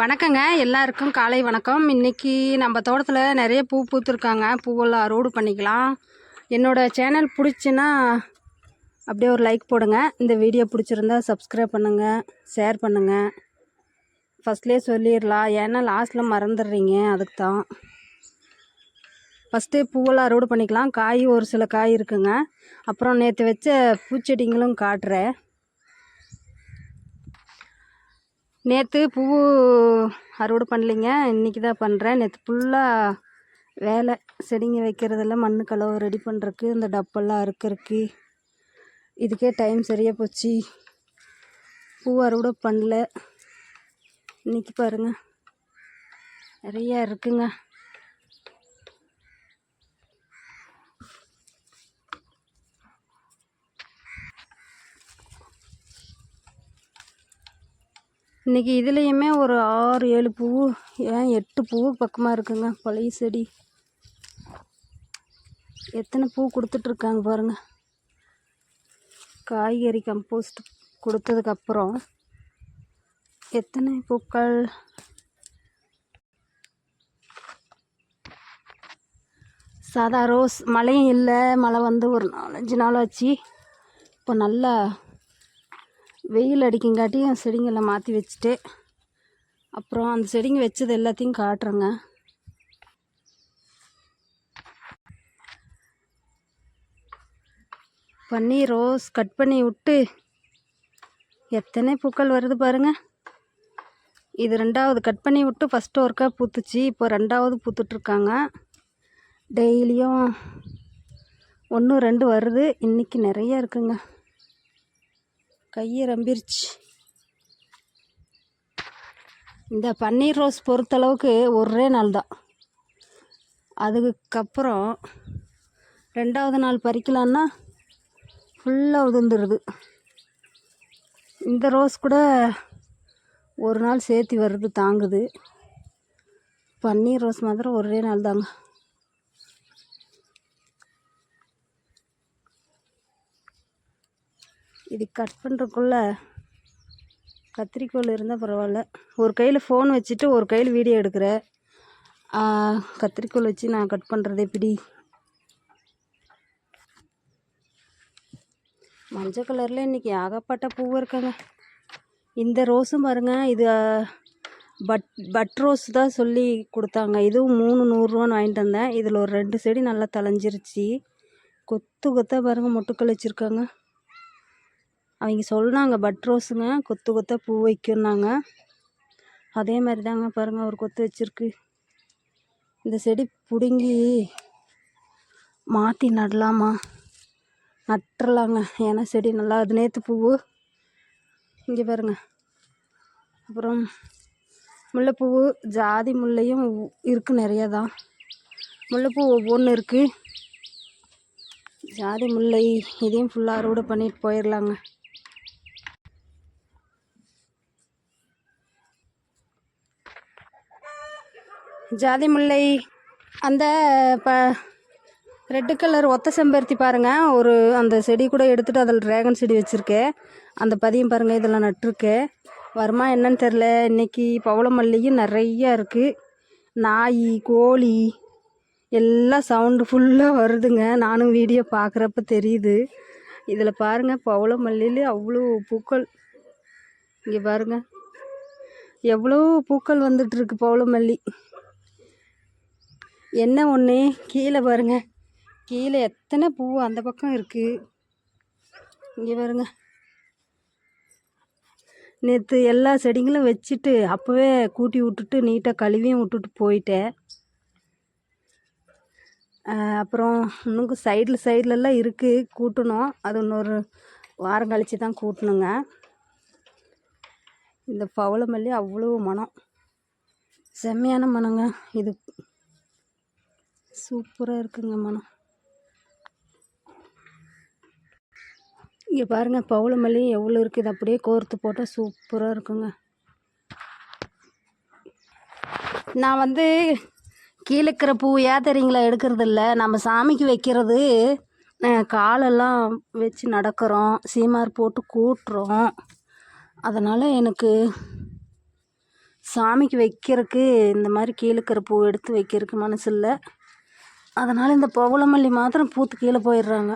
வணக்கங்க எல்லாருக்கும் காலை வணக்கம். இன்னைக்கு நம்ம தோட்டத்தில் நிறைய பூ பூத்துருக்காங்க. பூவெல்லாம் அறுவடை பண்ணிக்கலாம். என்னோடய சேனல் பிடிச்சுன்னா அப்படியே ஒரு லைக் போடுங்க. இந்த வீடியோ பிடிச்சிருந்தா சப்ஸ்கிரைப் பண்ணுங்கள் ஷேர் பண்ணுங்கள் ஃபஸ்ட்லேயே சொல்லிடலாம். ஏன்னா லாஸ்ட்டில் மறந்துடுறீங்க. அதுக்கு தான். ஃபஸ்ட்டு பூவெல்லாம் அறுவடை பண்ணிக்கலாம். காய் ஒரு சில காய் இருக்குங்க. அப்புறம் நேற்று வச்ச பூச்செடிங்களும் காட்டுறேன். நேற்று பூ அறுவடை பண்ணலைங்க. இன்றைக்கி தான் பண்ணுறேன் நேற்று ஃபுல்லாக வேலை. செடிங்க வைக்கிறதெல்லாம் மண் கலவை ரெடி பண்ணுறக்கு இந்த டப்பெல்லாம் அறுக்கறக்கு இதுக்கே டைம் சரியாக போச்சு. பூ அறுவடை பண்ணல. இன்றைக்கி பாருங்கள் நிறையா இருக்குங்க. இன்றைக்கி இதுலேயுமே ஒரு ஆறு ஏழு பூ ஏன் எட்டு பூ பக்கமாக இருக்குங்க பழைய செடி. எத்தனை பூ கொடுத்துட்ருக்காங்க பாருங்கள் காய்கறி கம்போஸ்ட் கொடுத்ததுக்கப்புறம் எத்தனை பூக்கள்? சாதா ரோஸ் மழையும் இல்லை மழை வந்து ஒரு நாலஞ்சு நாள் ஆச்சு. இப்போ நல்லா வெயில் அடிக்குங்காட்டியும் செடிங்களை மாற்றி வச்சுட்டு அப்புறம் அந்த செடிங்க வச்சது எல்லாத்தையும் காட்டுறேங்க. பண்ணி ரோஸ் கட் பண்ணி விட்டு எத்தனை பூக்கள் வருது பாருங்க. இது ரெண்டாவது கட் பண்ணி விட்டு ஃபஸ்ட்டு ஒருக்கா பூத்துச்சு இப்போ ரெண்டாவது பூத்துட்ருக்காங்க. டெய்லியும் ஒன்று ரெண்டு வருது இன்றைக்கி நிறைய இருக்குங்க. கையை ரம்பிருச்சு இந்த பன்னீர் ரோஸ் பொறுத்தளவுக்கு ஒரே நாள் தான் அதுக்கப்புறம் ரெண்டாவது நாள் பறிக்கலான்னா ஃபுல்லாக உதிர்ந்துருது. இந்த ரோஸ் கூட ஒரு நாள் சேர்த்து வருது தாங்குது. பன்னீர் ரோஸ் மாத்திரம் ஒரே நாள் தாங்க இது கட் பண்ணுறக்குள்ள கத்திரிக்கோல் இருந்தால் பரவாயில்ல. ஒரு கையில் ஃபோன் வச்சுட்டு ஒரு கையில் வீடியோ எடுக்கிறேன் கத்திரிக்கோல் வச்சு நான் கட் பண்ணுறது எப்படி மஞ்சள் கலரில் இன்றைக்கி ஆகப்பட்ட பூ இருக்குங்க. இந்த ரோஸும் பாருங்கள் இது பட் பட் ரோஸ் தான் சொல்லி கொடுத்தாங்க. இதுவும் மூணு நூறுரூவான்னு வாங்கிட்டு வந்தேன். இதில் ஒரு ரெண்டு செடி நல்லா தளைஞ்சிருச்சு கொத்து கொத்தாக பாருங்கள் மொட்டுக்கள் வச்சுருக்காங்க. அவங்க சொன்னாங்க பட் ரோஸுங்க கொத்து கொத்தாக பூ வைக்குன்னாங்க அதே மாதிரி தாங்க பாருங்கள் ஒரு கொத்து வச்சுருக்கு. இந்த செடி பிடுங்கி மாற்றி நடலாமா? நட்டுறலாங்க. ஏன்னா செடி நல்லா அது நேற்று பூவு இங்கே பாருங்க. அப்புறம் முல்லைப்பூ ஜாதி முல்லையும் இருக்குது நிறையா தான் முல்லைப்பூ ஒவ்வொன்று இருக்குது ஜாதி முல்லை இதையும் ஃபுல்லாக அறுவடை பண்ணிட்டு போயிடலாங்க ஜாதி முல்லை அந்த ப ரெட்டு கலர் ஒத்த செம்பருத்தி பாருங்கள் ஒரு அந்த செடி கூட எடுத்துகிட்டு அதில் ட்ராகன் செடி வச்சுருக்கேன் அந்த பதியம் பாருங்கள் இதெல்லாம் நட்டிருக்கேன் வருமா என்னன்னு தெரில இன்றைக்கி பவளமல்லியும் நிறையா இருக்குது நாய் கோழி எல்லாம் சவுண்டு ஃபுல்லாக வருதுங்க. நானும் வீடியோ பார்க்குறப்ப தெரியுது. இதில் பாருங்கள் பவளமல்லியிலே அவ்வளோ பூக்கள். இங்கே பாருங்கள் எவ்வளோ பூக்கள் வந்துட்டுருக்கு பவளமல்லி. என்ன ஒன்று கீழே பாருங்க. கீழே எத்தனை பூ அந்த பக்கம் இருக்குது இங்கே பாருங்க. நேற்று எல்லா செடிங்களும் வச்சுட்டு அப்போவே கூட்டி விட்டுட்டு நீட்டாக கழுவியும் விட்டுட்டு போயிட்டேன். அப்புறம் இன்னும் சைடில் சைட்லலாம் இருக்குது கூட்டணும். அது இன்னொரு வாரம் கழித்து தான் கூட்டணுங்க. இந்த பவளமல்லி அவ்வளோ மனம். செம்மையான மனங்க. இது சூப்பராக இருக்குங்க மனம் இங்கே பாருங்கள் பவுளமல்லி எவ்வளோ இருக்குது? அப்படியே கோர்த்து போட்டால் சூப்பராக இருக்குங்க. நான் வந்து கீழே இருக்கிற பூ ஏத்தறிங்களா? எடுக்கிறது இல்லை நம்ம சாமிக்கு வைக்கிறது காலெல்லாம் வச்சு நடக்கிறோம். சீமார் போட்டு கூட்டுறோம். அதனால் எனக்கு சாமிக்கு வைக்கிறதுக்கு இந்த மாதிரி கீழே பூ எடுத்து வைக்கிறதுக்கு மனசு இல்லை. அதனால் இந்த பவளமல்லி மாத்திரம் பூத்து கீழே போயிடுறாங்க.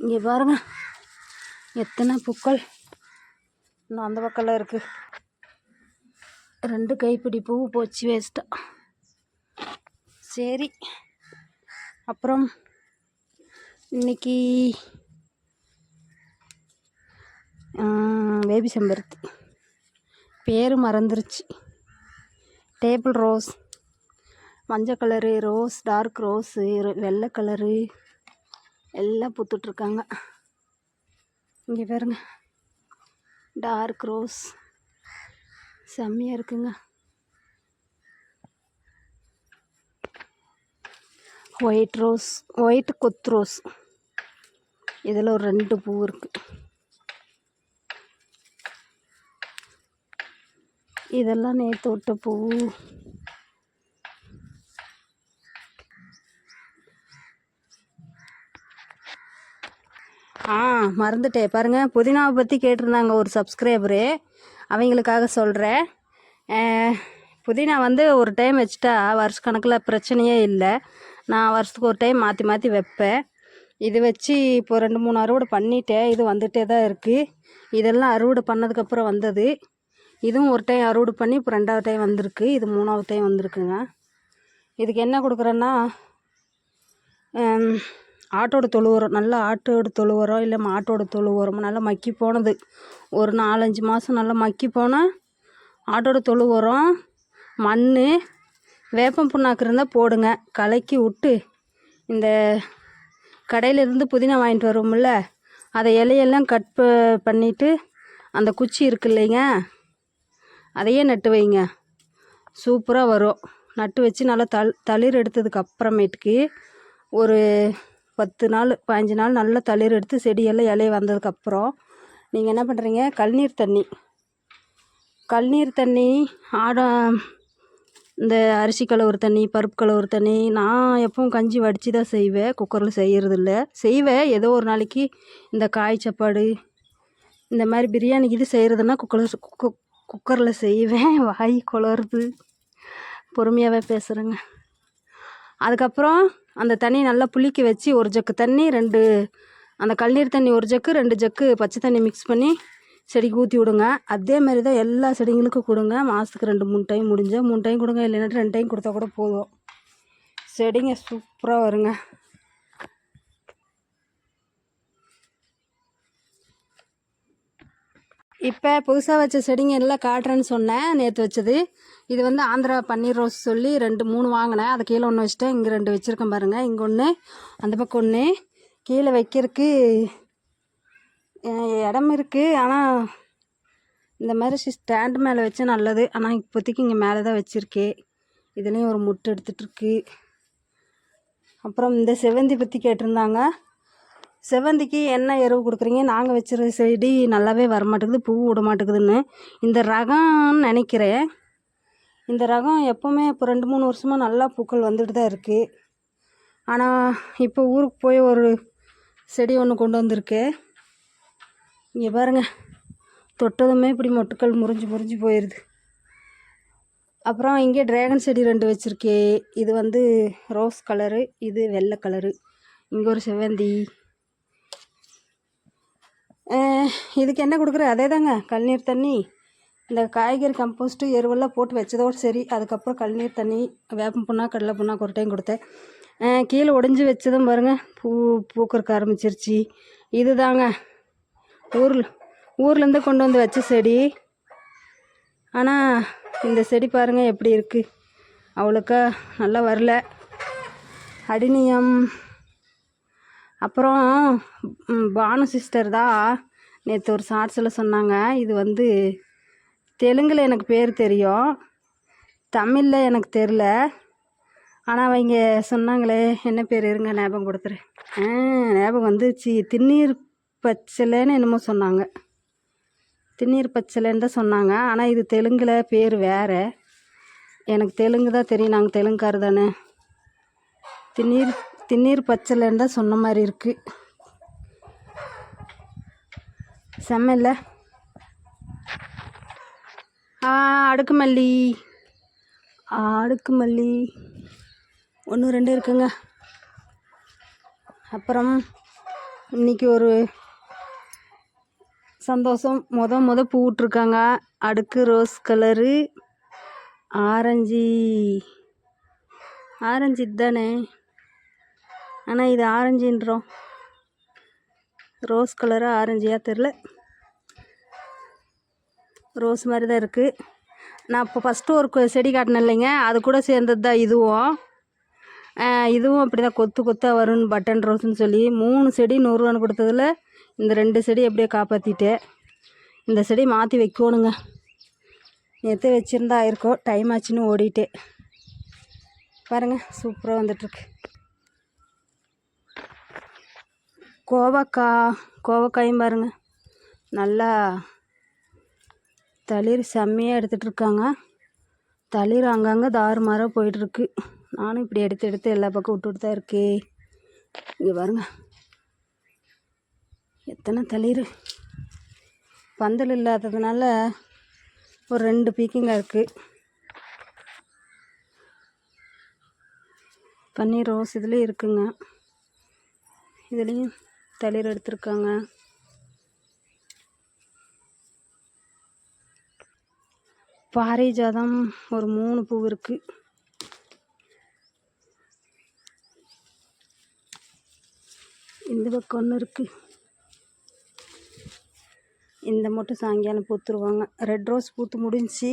இங்கே பாருங்கள் எத்தனை பூக்கள். இன்னும் அந்த பக்கம்லாம் இருக்குது ரெண்டு கைப்பிடி பூ போச்சு வேஸ்ட்டாக சரி. அப்புறம் இன்னைக்கு பேபி செம்பருத்தி. பேர் மறந்துருச்சு. Table rose. மஞ்சள் கலரு ரோஸ் டார்க் ரோஸு வெள்ளை கலரு எல்லாம் பூத்துட்ருக்காங்க. இங்கே பாருங்க. Dark rose. செம்மையாக இருக்குங்க. ஒயிட் ரோஸ் ஒயிட் கொத்து ரோஸ். இதில் ஒரு ரெண்டு பூ இருக்குது இதெல்லாம் நேற்று விட்ட பூ. ஆ மறந்துட்டேன். பாருங்கள் புதினாவை பற்றி கேட்டிருந்தாங்க ஒரு சப்ஸ்கிரைபரு அவங்களுக்காக சொல்கிறேன் புதினா வந்து ஒரு டைம் வச்சுட்டா வருஷக்கணக்கில் பிரச்சனையே இல்லை. நான் வருஷத்துக்கு ஒரு டைம் மாற்றி மாற்றி வைப்பேன். இது வச்சு இப்போ ரெண்டு மூணு அறுவடை பண்ணிட்டேன். இது வந்துகிட்டே தான் இருக்குது இதெல்லாம் அறுவடை பண்ணதுக்கப்புறம் வந்தது. இதுவும் ஒரு டைம் அறுவடை பண்ணி இப்போ ரெண்டாவது டைம் வந்திருக்கு. இது மூணாவது டைம் வந்திருக்குங்க. இதுக்கு என்ன கொடுக்குறேன்னா ஆட்டோட தொழு உரம் நல்லா ஆட்டோட தொழு உரம் இல்லை மாட்டோட தொழு உரம் நல்லா மக்கி போனது. ஒரு நாலஞ்சு மாதம் நல்லா மக்கி போனால் ஆட்டோட தொழு உரம் மண் வேப்பம் புண்ணாக்கு இருந்தால் போடுங்க. கலக்கி விட்டு இந்த கடையிலேருந்து புதினா வாங்கிட்டு வருவோம்ல அதை இலையெல்லாம் கட் ப பண்ணிவிட்டு அந்த குச்சி இருக்கு இல்லைங்க அதையே நட்டு வைங்க. சூப்பராக வரும். நட்டு வச்சு நல்லா தள் தளிர் எடுத்ததுக்கு அப்புறமேட்டுக்கு ஒரு பத்து நாள் பதினஞ்சு நாள் நல்லா தளிர் எடுத்து செடியெல்லாம் இலைய வந்ததுக்கப்புறம் நீங்கள் என்ன பண்ணுறீங்க கல்நீர் தண்ணி. கல்நீர் தண்ணி ஆட இந்த அரிசி கழுவுற தண்ணி பருப்பு கழுவுற தண்ணி நான் எப்பவும் கஞ்சி வடித்து தான் செய்வேன். குக்கரில் செய்கிறதில்ல செய்வேன். ஏதோ ஒரு நாளைக்கு இந்த காய் சாப்பாடு இந்த மாதிரி பிரியாணிக்கு இது செய்கிறதுனா குக்கரில் குக்கு குக்கரில் செய்வேன். வாய் குளருது பொறுமையாகவே பேசுகிறேங்க அதுக்கப்புறம் அந்த தண்ணியை நல்லா புளிக்க வச்சு ஒரு ஜக்கு தண்ணி ரெண்டு அந்த கல்நீர் தண்ணி ஒரு ஜக்கு ரெண்டு ஜக்கு பச்சை தண்ணி மிக்ஸ் பண்ணி செடிக்கு ஊற்றி விடுங்க. அதே மாதிரி தான் எல்லா செடிங்களுக்கும் கொடுங்க. மாதத்துக்கு ரெண்டு மூணு டைம் முடிஞ்சால் மூணு டைம் கொடுங்க. இல்லைன்னா ரெண்டு டைம் கொடுத்தா கூட போதும். செடிங்க சூப்பராக வருங்க. இப்போ புதுசாக வச்ச செடிங்க எல்லாம் காட்டுறேன்னு சொன்னேன் நேற்று வச்சது. இது வந்து ஆந்திரா பன்னீர் ரோஸ் சொல்லி ரெண்டு மூணு வாங்கினேன். அதை கீழே ஒன்று வச்சுட்டேன். இங்கே ரெண்டு வச்சுருக்கேன் பாருங்கள் இங்கே ஒன்று அந்த பக்கம் ஒன்று கீழே வைக்கிறதுக்கு இடம் இருக்குது ஆனால் இந்த மாதிரி ஸ்டாண்டு மேலே வச்சா நல்லது. ஆனால் இப்போதைக்கு இங்கே மேலே தான் வச்சுருக்கேன் இதுலேயும் ஒரு முட்டை எடுத்துகிட்ருக்கு அப்புறம் இந்த செவந்தி பற்றி கேட்டிருந்தாங்க. செவ்வந்திக்கு என்ன எருவு கொடுக்குறீங்க? நாங்கள் வச்சுருக்க செடி நல்லாவே வரமாட்டேங்குது பூ விட மாட்டேங்குதுன்னு இந்த ரகம்னு நினைக்கிறேன். இந்த ரகம் எப்போவுமே இப்போ ரெண்டு மூணு வருஷமாக நல்லா பூக்கள் வந்துட்டு தான் இருக்குது ஆனால் இப்போ ஊருக்கு போய் ஒரு செடி ஒன்று கொண்டு வந்திருக்கு. இங்கே பாருங்கள் தொட்டதுமே இப்படி மொட்டுக்கள் முறிஞ்சு முறிஞ்சு போயிடுது அப்புறம் இங்கே ட்ராகன் செடி ரெண்டு வச்சுருக்கே. இது வந்து ரோஸ் கலரு இது வெள்ளை கலரு. இங்கே ஒரு செவ்வந்தி. இதுக்கு என்ன கொடுக்குற? அதே தாங்க கழுநீர் தண்ணி. இந்த காய்கறி கம்போஸ்ட்டு எருவெல்லாம் போட்டு வச்சதோடு சரி அதுக்கப்புறம் கழுநீர் தண்ணி வேப்பம் புண்ணா கடலை புண்ணா கொரட்டையும் கொடுத்தேன். கீழே ஒடிஞ்சி வச்சதும் பாருங்கள் பூ பூக்கறக்க ஆரம்பிச்சிருச்சு. இது தாங்க ஊரில் ஊர்லேருந்து கொண்டு வந்து வச்ச செடி. ஆனால் இந்த செடி பாருங்கள் எப்படி இருக்குது அவ்வளோக்கா நல்லா வரல. அடினியம் அப்புறம் பானு சிஸ்டர் தான் நேற்று ஒரு ஷார்ட்ஸில் சொன்னாங்க. இது வந்து தெலுங்கில் எனக்கு பேர் தெரியும். தமிழில் எனக்கு தெரில ஆனால் அவங்க சொன்னாங்களே என்ன பேர் இருங்க ஞாபகம் கொடுத்துறேன் ஞாபகம் வந்து சி திண்ணீர் பச்சலைன்னு என்னமோ சொன்னாங்க. திண்ணீர் பச்சலைன்னு தான் சொன்னாங்க. ஆனால் இது தெலுங்கில் பேர் வேறு. எனக்கு தெலுங்கு தான் தெரியும். நாங்கள் தெலுங்குக்காரர் தானே. திண்ணீர் திண்ணீர் பச்சலைன்னு தான் சொன்ன மாதிரி இருக்குது செம்ம இல்லை அடுக்கு மல்லி அடுக்கு மல்லி ஒன்று ரெண்டு இருக்குங்க. அப்புறம் இன்னைக்கு ஒரு சந்தோஷம். மொத மொத பூ விட்ருக்காங்க அடுக்கு ரோஸ் கலரு. ஆரஞ்சு. ஆரஞ்சு இதுதானே ஆனால் இது ஆரஞ்சுன்றோம். ரோஸ் கலராக ஆரஞ்சியாக தெரில. ரோஸ் மாதிரி தான் இருக்குது நான் இப்போ ஃபஸ்ட்டு ஒரு செடி காட்டினேன் இல்லைங்க. அது கூட சேர்ந்தது தான் இதுவும் இதுவும் அப்படி தான் கொத்து கொத்தாக வரும்னு பட்டன் ரோஸ்ன்னு சொல்லி மூணு செடி நூறுரூவான்னு கொடுத்ததுல இந்த ரெண்டு செடி அப்படியே காப்பாற்றிட்டேன் இந்த செடி மாற்றி வைக்கணுங்க. நேற்று வச்சுருந்தா இருக்கோ டைம் ஆச்சுன்னு ஓடிட்டே பாருங்கள் சூப்பராக வந்துட்டுருக்கு. கோவக்காய் கோவக்காயும் பாருங்க. நல்லா தளிர் செம்மையாக எடுத்துகிட்டு இருக்காங்க. தளிர் அங்கங்கே தாறுமாறாக போயிட்டுருக்கு. நானும் இப்படி எடுத்து எடுத்து எல்லா பக்கம் விட்டுட்டு தான் இருக்கே இங்கே பாருங்க. எத்தனை தளிர். பந்தல் இல்லாததுனால ஒரு ரெண்டு பீக்கிங்காக இருக்குது பன்னீர் ரோஸ் இதுலேயும் இருக்குங்க. இதுலேயும் தளிர் எடுத்திருக்காங்க. பாரிஜாதம் ஒரு மூணு பூ இருக்குது இந்த பக்கம் ஒன்று இருக்குது இந்த மட்டும் சாயங்காலம் பூத்துருவாங்க. ரெட் ரோஸ் பூத்து முடிஞ்சு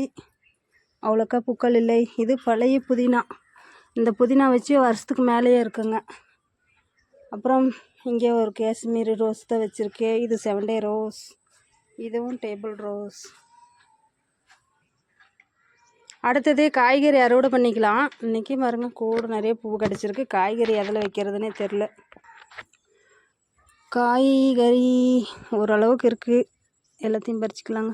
அவ்வளோக்கா பூக்கள் இல்லை. இது பழைய புதினா. இந்த புதினா வச்சு வருஷத்துக்கு மேலேயே இருக்குங்க. அப்புறம் இங்கே ஒரு காஷ்மீரி ரோஸ் தான் வச்சுருக்கேன் இது செவன் டே ரோஸ் இதுவும் டேபிள் ரோஸ் அடுத்தது காய்கறி அறுவடை பண்ணிக்கலாம். இன்றைக்கி பாருங்க கூடு நிறைய பூ கிடச்சிருக்கு. காய்கறி எதில் வைக்கிறதுனே தெரில காய்கறி ஓரளவுக்கு இருக்குது எல்லாத்தையும் பறிச்சுக்கலாங்க.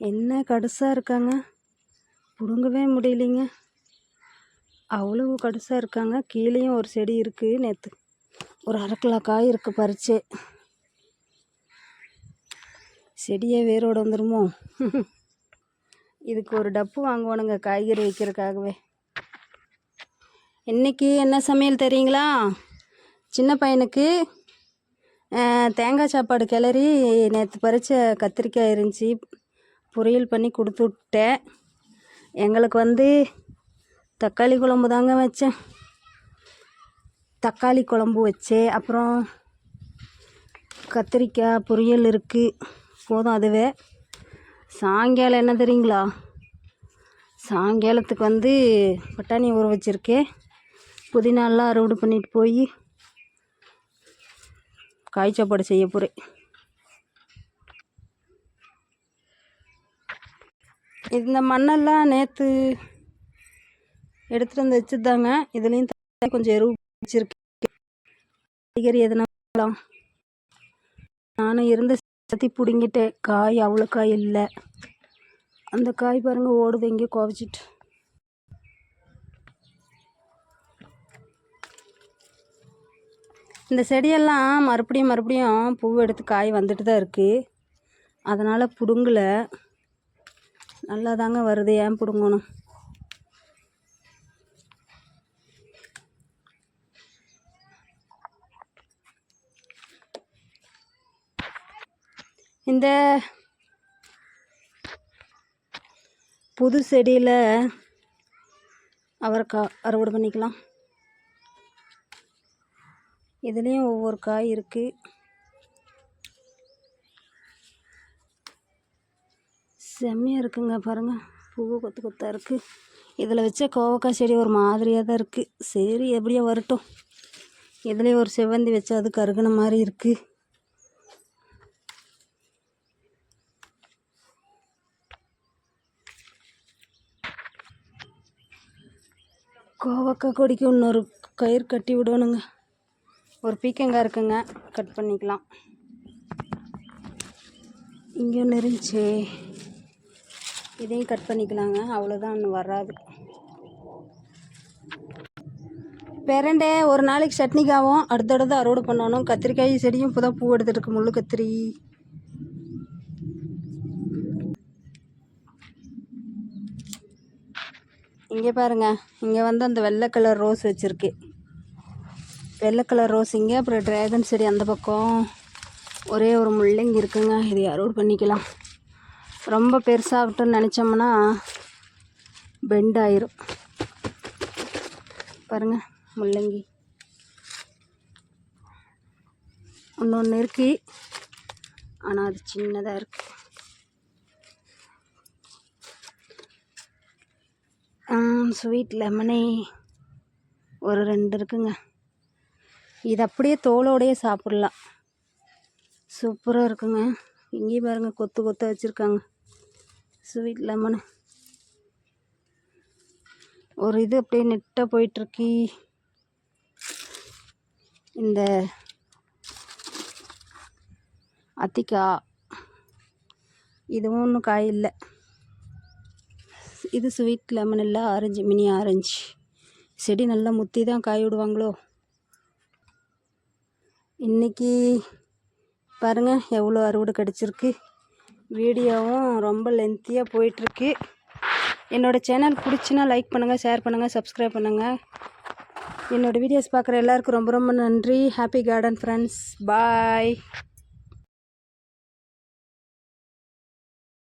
என்ன கடுசாக இருக்காங்க? பிடுங்கவே முடியலைங்க. அவ்வளவு கடுசாக இருக்காங்க. கீழேயும் ஒரு செடி இருக்குது நேற்று ஒரு அரை கிலோ காய் இருக்குது பறிச்சே. செடியே வேரோடு வந்துடுமோ இதுக்கு ஒரு டப்பு வாங்குவானுங்க காய்கறி வைக்கிறதுக்காகவே. இன்றைக்கி என்ன சமையல் தெரியுங்களா? சின்ன பையனுக்கு தேங்காய் சாப்பாடு கிளறி நேற்று பறித்த கத்திரிக்காய் இருந்துச்சு. பொரியல் பண்ணி கொடுத்து விட்டேன் எங்களுக்கு வந்து தக்காளி குழம்பு தாங்க வச்சேன். தக்காளி குழம்பு வச்சேன் அப்புறம் கத்திரிக்காய் பொரியல் இருக்குது போதும் அதுவே. சாயங்காலம் என்ன தெரியுங்களா? சாயங்காலத்துக்கு வந்து பட்டாணி ஊற வச்சுருக்கேன். புதினாலாம் அறுவடை பண்ணிட்டு போய் காய்ச்சாப்பாடு செய்ய போகிறேன் இந்த மண்ணெல்லாம் நேற்று எடுத்துகிட்டு வந்து வச்சுருந்தாங்க. இதுலேயும் கொஞ்சம் எருவு வச்சுருக்கேன். காய்கறி எதுனா நானும் இருந்த சத்தி பிடுங்கிட்டேன். காய் அவ்வளோ காய் இல்லை. அந்த காய் பாருங்கள் ஓடுது எங்கேயோ குவச்சிட்டு. இந்த செடியெல்லாம் மறுபடியும் மறுபடியும் பூ எடுத்து காய் வந்துட்டு தான் இருக்குது அதனால் பிடுங்கலை. நல்லா தாங்க வருது. ஏன் பிடுங்கணும்? இந்த புது செடியில் அவரைக்காய் அறுவடை பண்ணிக்கலாம். இதுலேயும் ஒவ்வொரு காய் இருக்குது செம்மையாக இருக்குங்க பாருங்கள் பூ கொத்து கொத்தாக இருக்குது இதில் வச்ச கோவக்காய் செடி ஒரு மாதிரியாக தான் இருக்குது சரி எப்படியோ வரட்டும். இதுலேயும் ஒரு செவ்வந்தி வச்சா அது கருகுன மாதிரி இருக்குது கோவக்காய் கொடிக்கு இன்னொரு கயிறு கட்டி விடணுங்க. ஒரு பீக்கங்காய் இருக்குங்க. கட் பண்ணிக்கலாம். இங்கே ஒன்று இருந்துச்சு இதையும் கட் பண்ணிக்கலாங்க. அவ்வளோதான் ஒன்று வராது. பெரண்டை ஒரு நாளைக்கு சட்னிக்காவும் அடுத்தடுத்து அறுவடை பண்ணணும். கத்திரிக்காய் செடியும் இப்போ தான் பூ எடுத்துருக்கு முள்ளு கத்திரி. இங்கே பாருங்க. இங்கே வந்து அந்த வெள்ளை கலர் ரோஸ் வச்சுருக்கு. வெள்ளை கலர் ரோஸ் இங்கே. அப்புறம் ட்ராகன் செடி அந்த பக்கம். ஒரே ஒரு முள்ளங்கி இருக்குங்க. இது அறுவடை பண்ணிக்கலாம். ரொம்ப பெருசாகட்டும்னு நினச்சோம்னா பெண்ட் ஆயிரும். பாருங்க முள்ளங்கி. ஒன்று ஒன்று இருக்கு. ஆனால் அது சின்னதாக இருக்கு. ஸ்வீட் லெமனே ஒரு ரெண்டு இருக்குங்க. இது அப்படியே தோலோடையே சாப்பிட்லாம். சூப்பராக இருக்குங்க. இங்கேயும் பாருங்க கொத்து கொத்தாக வச்சுருக்காங்க. Sweet lemon. ஒரு இது அப்படியே நெட்டாக போயிட்டுருக்கி. இந்த அத்திக்கா. இதுவும் ஒன்றும் காய் இல்லை. இது ஸ்வீட் லெமன் இல்லை ஆரஞ்சு மினி ஆரஞ்சு. செடி நல்லா முத்தி தான் காய் விடுவாங்களோ? இன்றைக்கி பாருங்கள் எவ்வளோ அறுவடை கிடச்சிருக்கு. வீடியோவும் ரொம்ப லென்த்தியாக போயிட்டுருக்கு. என்னோடய சேனல் பிடிச்சினா லைக் பண்ணுங்கள் ஷேர் பண்ணுங்கள் சப்ஸ்கிரைப் பண்ணுங்கள் என்னோடய வீடியோஸ் பார்க்குற எல்லாருக்கும் ரொம்ப ரொம்ப நன்றி. Happy garden friends bye